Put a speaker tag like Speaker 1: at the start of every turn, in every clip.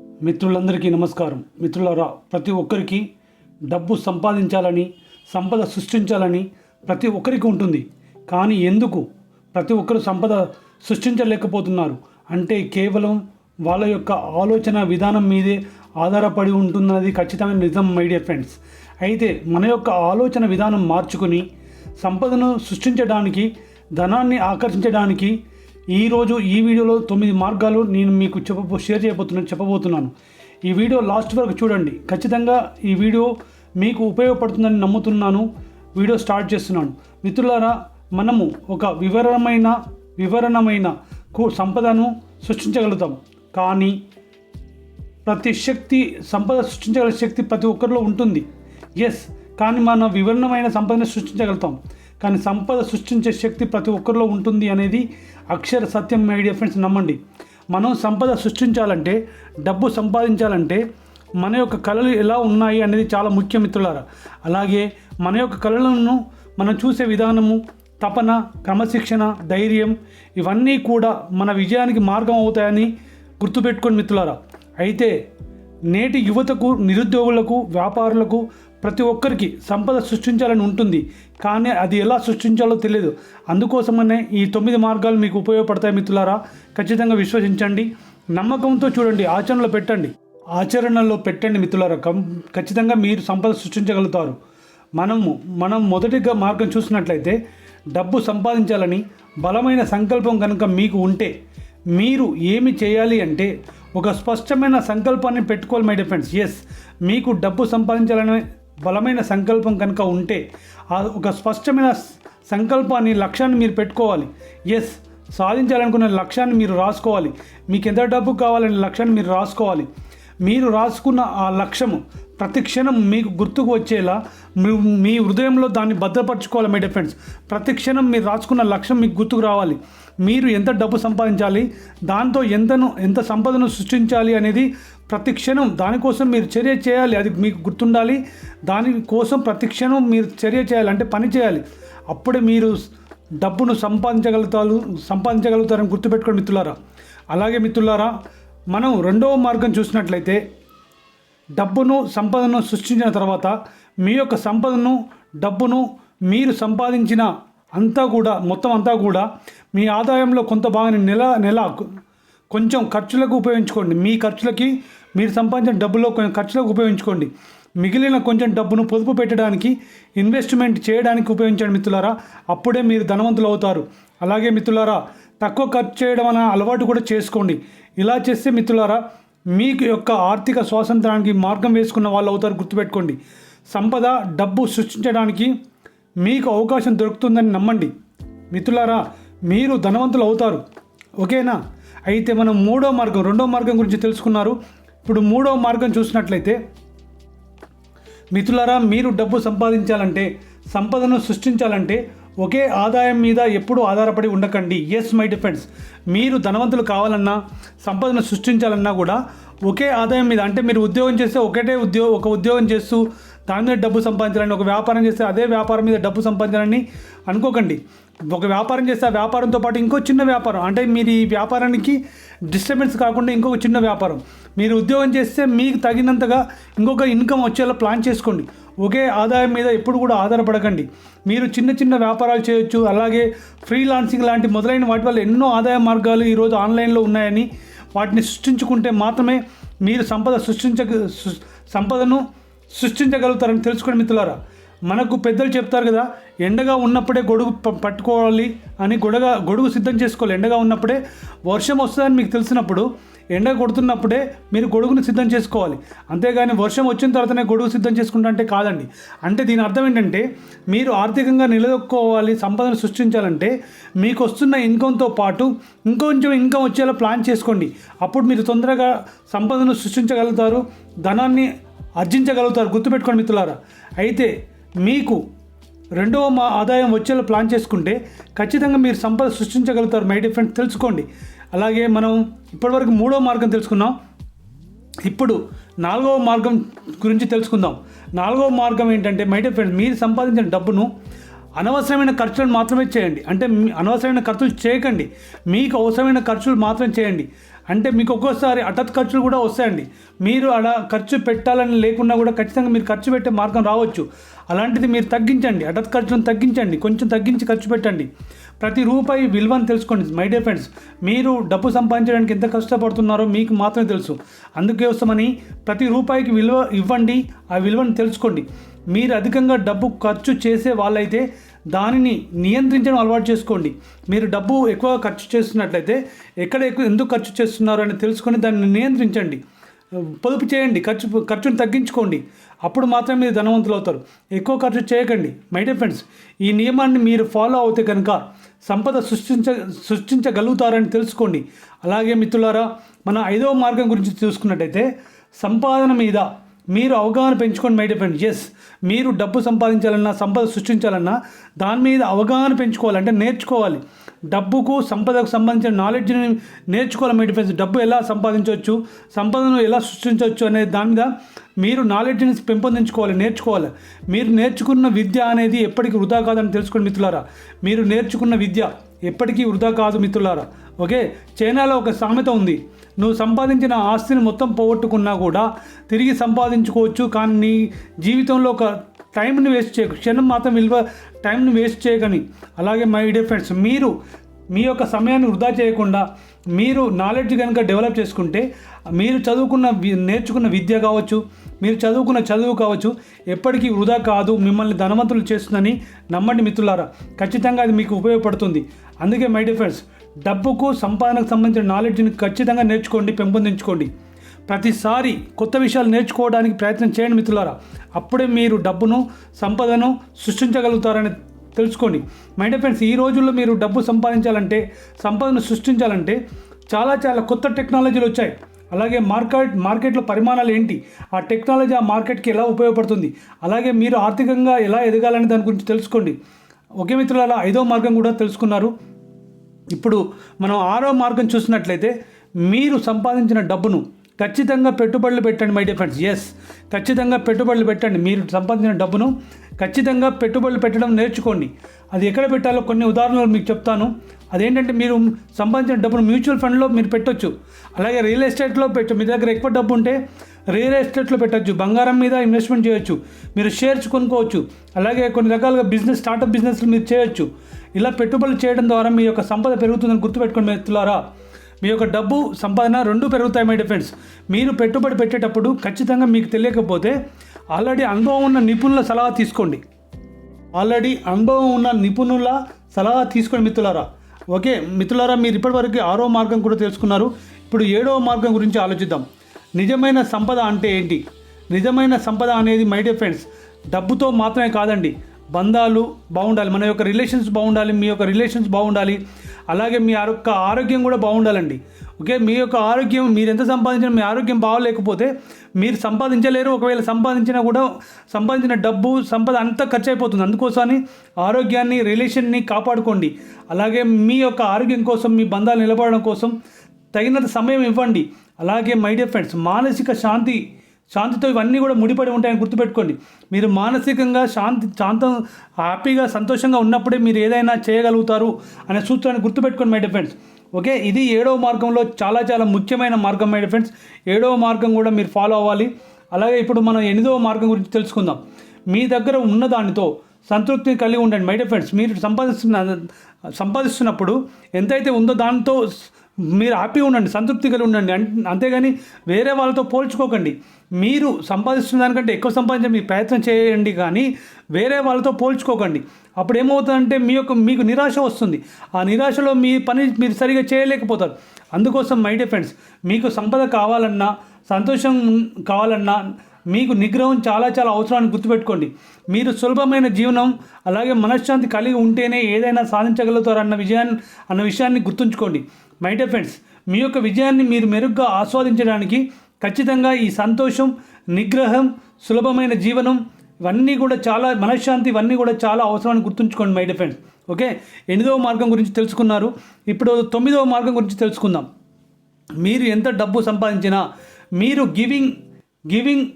Speaker 1: మిత్రులందరికీ నమస్కారం. మిత్రులారా ప్రతి ఒక్కరికి డబ్బు సంపాదించాలని సంపద సృష్టించాలని ప్రతి ఒక్కరికి ఉంటుంది. కానీ ఎందుకు ప్రతి ఒక్కరు సంపద సృష్టించలేకపోతున్నారు? అంటే కేవలం వాళ్ళ యొక్క ఆలోచన విధానం మీదే ఆధారపడి ఉంటున్నది ఖచ్చితంగా నిజం మై డియర్ ఫ్రెండ్స్. అయితే మన యొక్క ఆలోచన విధానం మార్చుకుని సంపదను సృష్టించడానికి ధనాన్ని ఆకర్షించడానికి ఈరోజు ఈ వీడియోలో తొమ్మిది మార్గాలు నేను మీకు చెప్పబో షేర్ చేయబోతున్నాను చెప్పబోతున్నాను. ఈ వీడియో లాస్ట్ వరకు చూడండి. ఖచ్చితంగా ఈ వీడియో మీకు ఉపయోగపడుతుందని నమ్ముతున్నాను. వీడియో స్టార్ట్ చేస్తున్నాను. మిత్రులారా మనము ఒక వివరమైన వివరణమైన కు- సంపదను సృష్టించగలుగుతాం. కానీ ప్రతి శక్తి సంపద సృష్టించగల శక్తి ప్రతి ఒక్కరిలో ఉంటుంది. ఎస్ కానీ మన వివరణమైన సంపదను సృష్టించగలుగుతాం. కానీ సంపద సృష్టించే శక్తి ప్రతి ఒక్కరిలో ఉంటుంది అనేది అక్షర సత్యం ఐడియా ఫ్రెండ్స్ నమ్మండి. మనం సంపద సృష్టించాలంటే డబ్బు సంపాదించాలంటే మన యొక్క కళలు ఎలా ఉన్నాయి అనేది చాలా ముఖ్య మిత్రులారా. అలాగే మన యొక్క కళలను మనం చూసే విధానము తపన క్రమశిక్షణ ధైర్యం ఇవన్నీ కూడా మన విజయానికి మార్గం అవుతాయని గుర్తుపెట్టుకోండి మిత్రులారా. అయితే నేటి యువతకు నిరుద్యోగులకు వ్యాపారులకు ప్రతి ఒక్కరికి సంపద సృష్టించాలని ఉంటుంది. కానీ అది ఎలా సృష్టించాలో తెలియదు. అందుకోసమనే ఈ తొమ్మిది మార్గాలు మీకు ఉపయోగపడతాయి మిత్రులారా. ఖచ్చితంగా విశ్వసించండి. నమ్మకంతో చూడండి. ఆచరణలో పెట్టండి. ఆచరణలో పెట్టండి మిత్రులారా. కం ఖచ్చితంగా మీరు సంపద సృష్టించగలుగుతారు. మనము మనం మొదటిగా మార్గం చూసినట్లయితే డబ్బు సంపాదించాలని బలమైన సంకల్పం కనుక మీకు ఉంటే మీరు ఏమి చేయాలి అంటే ఒక స్పష్టమైన సంకల్పాన్ని పెట్టుకోవాలి మై డిఫెండ్స్ ఎస్ మీకు డబ్బు సంపాదించాలనే బలమైన సంకల్పం కనుక ఉంటే ఆ ఒక స్పష్టమైన సంకల్పాన్ని లక్ష్యాన్ని మీరు పెట్టుకోవాలి. ఎస్ సాధించాలనుకున్న లక్ష్యాన్ని మీరు రాసుకోవాలి. మీకు ఎంత డబ్బు కావాలనే లక్ష్యాన్ని మీరు రాసుకోవాలి. మీరు రాసుకున్న ఆ లక్ష్యము ప్రతి క్షణం మీకు గుర్తుకు వచ్చేలా మీ హృదయంలో దాన్ని భద్రపరచుకోవాలి మై డిఫెండ్స్ ప్రతి క్షణం మీరు రాసుకున్న లక్ష్యం మీకు గుర్తుకు రావాలి. మీరు ఎంత డబ్బు సంపాదించాలి దాంతో ఎంతను ఎంత సంపదను సృష్టించాలి అనేది ప్రతి క్షణం దానికోసం మీరు చర్య చేయాలి అది మీకు గుర్తుండాలి. దానికోసం ప్రతి క్షణం మీరు చర్య చేయాలి అంటే పని చేయాలి. అప్పుడే మీరు డబ్బును సంపాదించగలుగుతారు సంపాదించగలుగుతారని గుర్తుపెట్టుకోండి మిత్రులారా. అలాగే మిత్రులారా మనం రెండవ మార్గం చూసినట్లయితే డబ్బును సంపదను సృష్టించిన తర్వాత మీ యొక్క సంపదను డబ్బును మీరు సంపాదించిన అంతా కూడా మొత్తం అంతా కూడా మీ ఆదాయంలో కొంత భాగాన్ని నెల నెల కొంచెం ఖర్చులకు ఉపయోగించుకోండి. మీ ఖర్చులకి మీరు సంపాదించిన డబ్బులో కొంచెం ఖర్చులకు ఉపయోగించుకోండి. మిగిలిన కొంచెం డబ్బును పొదుపు పెట్టడానికి ఇన్వెస్ట్మెంట్ చేయడానికి ఉపయోగించండి మిత్రులారా. అప్పుడే మీరు ధనవంతులు అవుతారు. అలాగే మిత్రులారా తక్కువ ఖర్చు చేయడం అన్న అలవాటు కూడా చేసుకోండి. ఇలా చేస్తే మిత్రులారా మీకు యొక్క ఆర్థిక స్వాతంత్రానికి మార్గం వేసుకున్న వాళ్ళు అవుతారు గుర్తుపెట్టుకోండి. సంపద డబ్బు సృష్టించడానికి మీకు అవకాశం దొరుకుతుందని నమ్మండి. మిత్రులారా మీరు ధనవంతులు అవుతారు. ఓకేనా? అయితే మనం మూడో మార్గం రెండో మార్గం గురించి తెలుసుకున్నారు. ఇప్పుడు మూడో మార్గం చూసినట్లయితే మిత్రులారా మీరు డబ్బు సంపాదించాలంటే సంపదను సృష్టించాలంటే ఒకే ఆదాయం మీద ఎప్పుడూ ఆధారపడి ఉండకండి. ఎస్ మై డిఫెన్స్ మీరు ధనవంతులు కావాలన్నా సంపదను సృష్టించాలన్నా కూడా ఒకే ఆదాయం మీద అంటే మీరు ఉద్యోగం చేస్తే ఒకటే ఉద్యోగం ఒక ఉద్యోగం చేస్తూ దాని మీద డబ్బు సంపాదించాలని ఒక వ్యాపారం చేస్తే అదే వ్యాపారం మీద డబ్బు సంపాదించాలని అనుకోకండి. ఒక వ్యాపారం చేస్తే ఆ వ్యాపారంతో పాటు ఇంకో చిన్న వ్యాపారం. అంటే మీరు ఈ వ్యాపారానికి డిస్టర్బెన్స్ కాకుండా ఇంకొక చిన్న వ్యాపారం. మీరు ఉద్యోగం చేస్తే మీకు తగినంతగా ఇంకొక ఇన్కమ్ వచ్చేలా ప్లాన్ చేసుకోండి. ఒకే ఆదాయం మీద ఎప్పుడు కూడా ఆధారపడకండి. మీరు చిన్న చిన్న వ్యాపారాలు చేయొచ్చు. అలాగే ఫ్రీలాన్సింగ్ లాంటి మొదలైన వాటి వల్ల ఎన్నో ఆదాయ మార్గాలు ఈరోజు ఆన్లైన్లో ఉన్నాయని వాటిని సృష్టించుకుంటే మాత్రమే మీరు సంపద సృష్టించ సంపదను సృష్టించగలుగుతారని తెలుసుకోండి మిత్రులారా. మనకు పెద్దలు చెప్తారు కదా ఎండగా ఉన్నప్పుడే గొడుగు పట్టుకోవాలి అని గొడగ గొడుగు సిద్ధం చేసుకోవాలి. ఎండగా ఉన్నప్పుడే వర్షం వస్తుందని మీకు తెలిసినప్పుడు ఎండ కొడుతున్నప్పుడే మీరు గొడుగును సిద్ధం చేసుకోవాలి. అంతేగాని వర్షం వచ్చిన తర్వాతనే గొడుగు సిద్ధం చేసుకుంటా అంటే కాదండి. అంటే దీని అర్థం ఏంటంటే మీరు ఆర్థికంగా నిలదొక్కోవాలి సంపదను సృష్టించాలంటే మీకు వస్తున్న ఇన్కంతో పాటు ఇంకొంచెం ఇన్కమ్ వచ్చేలా ప్లాన్ చేసుకోండి. అప్పుడు మీరు తొందరగా సంపదను సృష్టించగలుగుతారు ధనాన్ని ఆర్జించగలుగుతారు. గుర్తుపెట్టుకోండి మిత్రులారా. అయితే మీకు రెండవ మా ఆదాయం వచ్చేలా ప్లాన్ చేసుకుంటే ఖచ్చితంగా మీరు సంపద సృష్టించగలుగుతారు మై డిఫరెంట్ తెలుసుకోండి. అలాగే మనం ఇప్పటివరకు మూడో మార్గం తెలుసుకున్నాం. ఇప్పుడు నాలుగవ మార్గం గురించి తెలుసుకుందాం. నాలుగవ మార్గం ఏంటంటే మై డియర్ ఫ్రెండ్స్ మీరు సంపాదించిన డబ్బును అనవసరమైన ఖర్చులను మాత్రమే చేయండి. అంటే అనవసరమైన ఖర్చులు చేయకండి. మీకు అవసరమైన ఖర్చులు మాత్రం చేయండి. అంటే మీకు ఒక్కోసారి హఠాత్ ఖర్చులు కూడా వస్తాయండి. మీరు అలా ఖర్చు పెట్టాలని లేకుండా కూడా ఖచ్చితంగా మీరు ఖర్చు పెట్టే మార్గం రావచ్చు. అలాంటిది మీరు తగ్గించండి. హఠాత్ ఖర్చులను తగ్గించండి. కొంచెం తగ్గించి ఖర్చు పెట్టండి. ప్రతి రూపాయి విలువను తెలుసుకోండి మై డియర్ ఫ్రెండ్స్ మీరు డబ్బు సంపాదించడానికి ఎంత కష్టపడుతున్నారో మీకు మాత్రమే తెలుసు. అందుకోసమని ప్రతి రూపాయికి విలువ ఇవ్వండి. ఆ విలువను తెలుసుకోండి. మీరు అధికంగా డబ్బు ఖర్చు చేసే వాళ్ళైతే దానిని నియంత్రించడం అలవాటు చేసుకోండి. మీరు డబ్బు ఎక్కువ ఖర్చు చేస్తున్నట్లయితే ఎక్కడ ఎక్కువ ఎందుకు ఖర్చు చేస్తున్నారు అని తెలుసుకొని దాన్ని నియంత్రించండి. పొదుపు చేయండి. ఖర్చు ఖర్చును తగ్గించుకోండి. అప్పుడు మాత్రమే మీరు ధనవంతులు అవుతారు. ఎక్కువ ఖర్చు చేయకండి. మై డియర్ ఫ్రెండ్స్ ఈ నియమాన్ని మీరు ఫాలో అవుతే కనుక సంపద సృష్టించ సృష్టించగలుగుతారని తెలుసుకోండి. అలాగే మిత్రులారా మన ఐదవ మార్గం గురించి చూసుకున్నట్టయితే సంపాదన మీద మీరు అవగాహన పెంచుకోండి మై డియర్ ఎస్ మీరు డబ్బు సంపాదించాలన్నా సంపద సృష్టించాలన్నా దాని మీద అవగాహన పెంచుకోవాలంటే నేర్చుకోవాలి. డబ్బుకు సంపదకు సంబంధించిన నాలెడ్జ్ని నేర్చుకోవాలి మై డిఫెన్స్ డబ్బు ఎలా సంపాదించవచ్చు సంపదను ఎలా సృష్టించవచ్చు అనే దాని మీద మీరు నాలెడ్జ్ని పెంపొందించుకోవాలి నేర్చుకోవాలి. మీరు నేర్చుకున్న విద్య అనేది ఎప్పటికీ వృధా కాదని తెలుసుకోండి మిత్రులారా. మీరు నేర్చుకున్న విద్య ఎప్పటికీ వృధా కాదు మిత్రులారా. ఓకే చైనాలో ఒక సామెత ఉంది. నువ్వు సంపాదించిన ఆస్తిని మొత్తం పోగొట్టుకున్నా కూడా తిరిగి సంపాదించుకోవచ్చు. కానీ నీ జీవితంలో ఒక టైంని వేస్ట్ చేయకు. క్షణం మాత్రం విలువ టైంని వేస్ట్ చేయకని. అలాగే మై డియర్ ఫ్రెండ్స్ మీరు మీ యొక్క సమయాన్ని వృధా చేయకుండా మీరు నాలెడ్జ్ కనుక డెవలప్ చేసుకుంటే మీరు చదువుకున్న వి- నేర్చుకున్న విద్య కావచ్చు మీరు చదువుకున్న చదువు కావచ్చు ఎప్పటికీ వృధా కాదు. మిమ్మల్ని ధనవంతులు చేస్తుందని నమ్మండి మిత్రులారా. ఖచ్చితంగా అది మీకు ఉపయోగపడుతుంది. అందుకే మై డియర్ ఫ్రెండ్స్ డబ్బుకు సంపాదనకు సంబంధించిన నాలెడ్జ్ని ఖచ్చితంగా నేర్చుకోండి పెంపొందించుకోండి. ప్రతిసారి కొత్త విషయాలు నేర్చుకోవడానికి ప్రయత్నం చేయండి మిత్రులారా. అప్పుడే మీరు డబ్బును సంపదను సృష్టించగలుగుతారని తెలుసుకోండి. మై డియర్ ఫ్రెండ్స్ ఈ రోజుల్లో మీరు డబ్బు సంపాదించాలంటే సంపదను సృష్టించాలంటే చాలా చాలా కొత్త టెక్నాలజీలు వచ్చాయి. అలాగే మార్కెట్ మార్కెట్లో పరిమాణాలు ఏంటి? ఆ టెక్నాలజీ ఆ మార్కెట్కి ఎలా ఉపయోగపడుతుంది? అలాగే మీరు ఆర్థికంగా ఎలా ఎదగాలని దాని గురించి తెలుసుకోండి. ఒకే మిత్రుల ఐదో మార్గం కూడా తెలుసుకున్నారు. ఇప్పుడు మనం ఆరో మార్గం చూసినట్లయితే మీరు సంపాదించిన డబ్బును ఖచ్చితంగా పెట్టుబడులు పెట్టండి మై డియర్ ఫ్రెండ్స్ ఎస్ ఖచ్చితంగా పెట్టుబడులు పెట్టండి. మీరు సంపాదించిన డబ్బును ఖచ్చితంగా పెట్టుబడులు పెట్టడం నేర్చుకోండి. అది ఎక్కడ పెట్టాలో కొన్ని ఉదాహరణలు మీకు చెప్తాను. అదేంటంటే మీరు సంపాదించిన డబ్బును మ్యూచువల్ ఫండ్లో మీరు పెట్టొచ్చు. అలాగే రియల్ ఎస్టేట్లో పెట్టు మీ దగ్గర ఎక్కువ డబ్బు ఉంటే రియల్ ఎస్టేట్లో పెట్టచ్చు. బంగారం మీద ఇన్వెస్ట్మెంట్ చేయొచ్చు. మీరు షేర్స్ కొనుక్కోవచ్చు. అలాగే కొన్ని రకాలుగా బిజినెస్ స్టార్టప్ బిజినెస్లు మీరు చేయొచ్చు. ఇలా పెట్టుబడులు చేయడం ద్వారా మీ యొక్క సంపద పెరుగుతుందని గుర్తుపెట్టుకుని మిత్రులారా. మీ యొక్క డబ్బు సంపాదన రెండు పెరుగుతాయి మై డిఫెండ్స్ మీరు పెట్టుబడి పెట్టేటప్పుడు ఖచ్చితంగా మీకు తెలియకపోతే ఆల్రెడీ అనుభవం ఉన్న నిపుణుల సలహా తీసుకోండి. ఆల్రెడీ అనుభవం ఉన్న నిపుణుల సలహా తీసుకోండి మిత్రులారా. ఓకే మిత్రులారా మీరు ఇప్పటివరకు ఆరో మార్గం కూడా తెలుసుకున్నారు. ఇప్పుడు ఏడవ మార్గం గురించి ఆలోచిద్దాం. నిజమైన సంపద అంటే ఏంటి? నిజమైన సంపద అనేది మై డియర్ ఫ్రెండ్స్ డబ్బుతో మాత్రమే కాదండి. బంధాలు బాగుండాలి మన యొక్క రిలేషన్స్ బాగుండాలి మీ యొక్క రిలేషన్స్ బాగుండాలి అలాగే మీ యొక్క ఆరోగ్యం కూడా బాగుండాలండి. ఓకే మీ యొక్క ఆరోగ్యం మీరు ఎంత సంపాదించినా మీ ఆరోగ్యం బాగోలేకపోతే మీరు సంపాదించలేరు ఒకవేళ సంపాదించినా కూడా సంపాదించిన డబ్బు సంపద అంతా ఖర్చు అయిపోతుంది అందుకోసమని ఆరోగ్యాన్ని రిలేషన్ని కాపాడుకోండి. అలాగే మీ యొక్క ఆరోగ్యం కోసం మీ బంధాలు నిలబడడం కోసం తగినంత సమయం ఇవ్వండి. అలాగే మై డియర్ ఫ్రెండ్స్ మానసిక శాంతి శాంతితో ఇవన్నీ కూడా ముడిపడి ఉంటాయని గుర్తుపెట్టుకోండి. మీరు మానసికంగా శాంతి శాంతం హ్యాపీగా సంతోషంగా ఉన్నప్పుడే మీరు ఏదైనా చేయగలుగుతారు అనే సూత్రాన్ని గుర్తుపెట్టుకోండి మై డిఫెండ్స్ ఓకే ఇది ఏడవ మార్గంలో చాలా చాలా ముఖ్యమైన మార్గం మై డిఫెండ్స్ ఫ్రెండ్స్ ఏడవ మార్గం కూడా మీరు ఫాలో అవ్వాలి. అలాగే ఇప్పుడు మనం ఎనిమిదవ మార్గం గురించి తెలుసుకుందాం. మీ దగ్గర ఉన్న దానితో సంతృప్తిని కలిగి ఉండండి మై డిఫెండ్స్ మీరు సంపాదిస్తున్న సంపాదిస్తున్నప్పుడు ఎంతైతే ఉందో దాంతో మీరు హ్యాపీ ఉండండి సంతృప్తి కలిగి ఉండండి అంతేగాని వేరే వాళ్ళతో పోల్చుకోకండి. మీరు సంపాదిస్తున్న దానికంటే ఎక్కువ సంపాదించే మీ ప్రయత్నం చేయండి కానీ వేరే వాళ్ళతో పోల్చుకోకండి. అప్పుడు ఏమవుతుందంటే మీ యొక్క మీకు నిరాశ వస్తుంది. ఆ నిరాశలో మీ పని మీరు సరిగా చేయలేకపోతారు. అందుకోసం మై డియర్ ఫ్రెండ్స్ మీకు సంపద కావాలన్నా సంతోషం కావాలన్నా మీకు నిగ్రహం చాలా చాలా అవసరాన్ని గుర్తుపెట్టుకోండి. మీరు సులభమైన జీవనం అలాగే మనశ్శాంతి కలిగి ఉంటేనే ఏదైనా సాధించగలుగుతారు అన్న విజయాన్ని అన్న విషయాన్ని గుర్తుంచుకోండి. మై డియర్ ఫ్రెండ్స్ మీ యొక్క విజయాన్ని మీరు మెరుగ్గా ఆస్వాదించడానికి ఖచ్చితంగా ఈ సంతోషం నిగ్రహం సులభమైన జీవనం ఇవన్నీ కూడా చాలా మనశ్శాంతి ఇవన్నీ కూడా చాలా అవసరమని గుర్తుంచుకోండి మై డియర్ ఫ్రెండ్స్. ఓకే? ఎనిమిదవ మార్గం గురించి తెలుసుకున్నారు. ఇప్పుడు తొమ్మిదవ మార్గం గురించి తెలుసుకుందాం. మీరు ఎంత డబ్బు సంపాదించినా మీరు గివింగ్ గివింగ్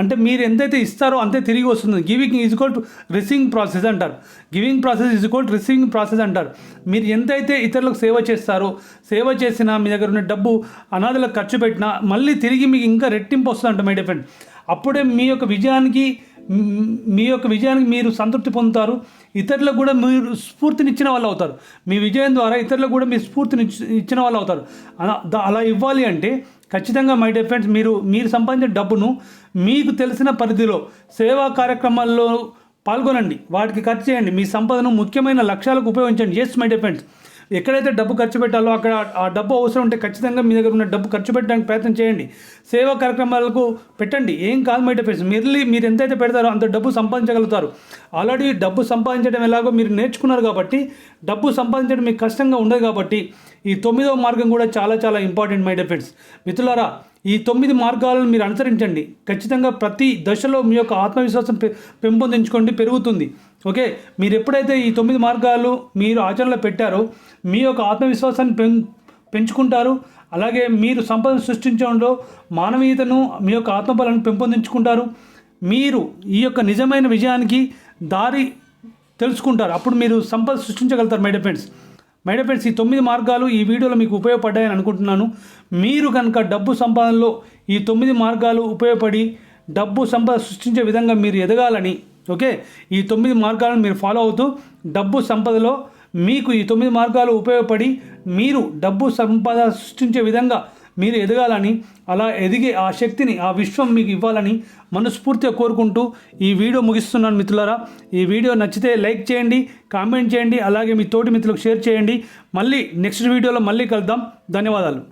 Speaker 1: అంటే మీరు ఎంతైతే ఇస్తారో అంతే తిరిగి వస్తుంది. Giving is equal to receiving process అంటారు. Giving process is equal to receiving process అంటారు. మీరు ఎంతైతే ఇతరులకు సేవ చేస్తారో సేవ చేసినా మీ దగ్గర ఉన్న డబ్బు అనాథలకు ఖర్చు పెట్టినా మళ్ళీ తిరిగి మీకు ఇంకా రెట్టింపు వస్తుందంట మై డిఫెండ్ అప్పుడే మీ యొక్క విజయానికి మీ యొక్క విజయానికి మీరు సంతృప్తి పొందుతారు. ఇతరులకు కూడా మీరు స్ఫూర్తినిచ్చిన వాళ్ళు అవుతారు. మీ విజయం ద్వారా ఇతరులకు కూడా మీరు స్ఫూర్తిని ఇచ్చిన వాళ్ళు అవుతారు. అలా అలా ఇవ్వాలి అంటే ఖచ్చితంగా మై డియర్ ఫ్రెండ్స్ మీరు మీరు సంపాదించిన డబ్బును మీకు తెలిసిన పరిధిలో సేవా కార్యక్రమాల్లో పాల్గొనండి. వాటికి ఖర్చు చేయండి. మీ సంపదను ముఖ్యమైన లక్ష్యాలకు ఉపయోగించండి. ఎస్ మై డియర్ ఫ్రెండ్స్ ఎక్కడైతే డబ్బు ఖర్చు పెట్టాలో అక్కడ ఆ డబ్బు అవసరం ఉంటే ఖచ్చితంగా మీ దగ్గర ఉన్న డబ్బు ఖర్చు పెట్టడానికి ప్రయత్నం చేయండి. సేవా కార్యక్రమాలకు పెట్టండి. ఏం కాదు మైట ఫ్రెండ్స్ మీరు మీరు ఎంతైతే పెడతారో అంత డబ్బు సంపాదించగలుగుతారు. ఆల్రెడీ డబ్బు సంపాదించడం ఎలాగో మీరు నేర్చుకున్నారు కాబట్టి డబ్బు సంపాదించడం మీకు కష్టంగా ఉండదు కాబట్టి ఈ తొమ్మిదవ మార్గం కూడా చాలా చాలా ఇంపార్టెంట్ మై డియర్ మిత్రులారా ఈ తొమ్మిది మార్గాలను మీరు అనుసరించండి. ఖచ్చితంగా ప్రతి దశలో మీ యొక్క ఆత్మవిశ్వాసం పె- పెంపొందించుకోండి పెరుగుతుంది. ఓకే? మీరు ఎప్పుడైతే ఈ తొమ్మిది మార్గాలు మీరు ఆచరణలో పెట్టారో మీ యొక్క ఆత్మవిశ్వాసాన్ని పెం పెంచుకుంటారు. అలాగే మీరు సంపద సృష్టించడంలో మానవీయతను మీ యొక్క ఆత్మబలాన్ని పెంపొందించుకుంటారు. మీరు ఈ యొక్క నిజమైన విజయానికి దారి తెలుసుకుంటారు. అప్పుడు మీరు సంపద సృష్టించగలుగుతారు మై డియర్ మేడం ఫ్రెండ్స్ ఈ తొమ్మిది మార్గాలు ఈ వీడియోలో మీకు ఉపయోగపడ్డాయని అనుకుంటున్నాను. మీరు కనుక డబ్బు సంపాదనలో ఈ తొమ్మిది మార్గాలు ఉపయోగపడి డబ్బు సంపద సృష్టించే విధంగా మీరు ఎదగాలని ఓకే? ఈ తొమ్మిది మార్గాలను మీరు ఫాలో అవుతూ డబ్బు సంపదలో మీకు ఈ తొమ్మిది మార్గాలు ఉపయోగపడి మీరు డబ్బు సంపద సృష్టించే విధంగా మీరు ఎదగాలని అలా ఎదిగే ఆ శక్తిని ఆ విశ్వం మీకు ఇవ్వాలని మనస్ఫూర్తిగా కోరుకుంటూ ఈ వీడియో ముగిస్తున్నాను మిత్రులారా. ఈ వీడియో నచ్చితే లైక్ చేయండి కామెంట్ చేయండి అలాగే మీ తోటి మిత్రులకు షేర్ చేయండి. మళ్ళీ నెక్స్ట్ వీడియోలో మళ్ళీ కలుద్దాం. ధన్యవాదాలు.